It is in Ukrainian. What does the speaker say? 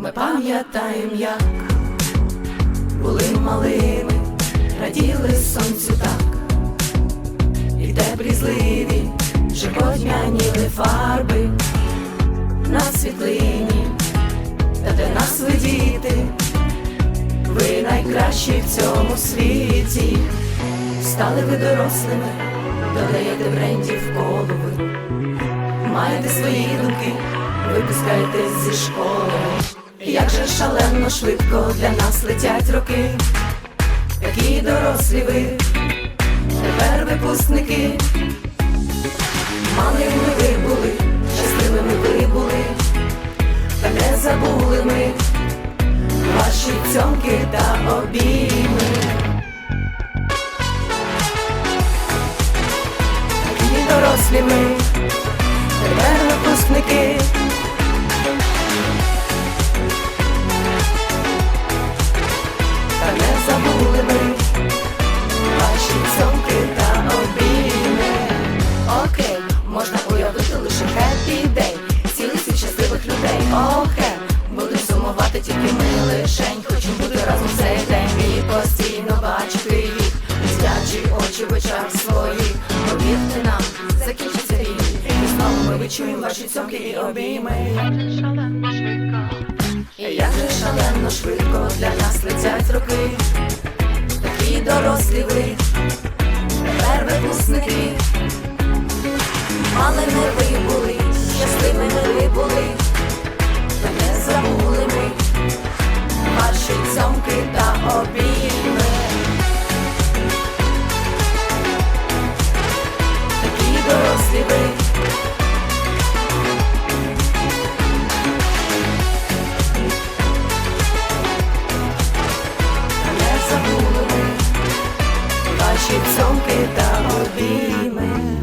Ми пам'ятаєм, як були малими, раділи сонцю так, і теплі зливі вже подняніли фарби на світлині, та де нас ви діти, ви найкращі в цьому світі, стали ви дорослими, додаєте брендів голови, маєте свої думки, випускаєтесь зі школи. Як же шалено швидко для нас летять роки, такі дорослі ви, тепер випускники, малими ви були, щасливими ви були, та не забули ми ваші цьомки та обійми. Такі дорослі ми, людей. Будемо сумувати тільки ми лишень, хочемо бути разом цей день. І постійно бачити їх, дитячі очі в очах своїх. Повірте нам, закінчиться рік, і знову ми відчуємо ваші цьомки і обійми. Як же шалено швидко для нас летять роки, такі дорослі ви, тепер випускники, ви були, ви наші цьомки та обійми.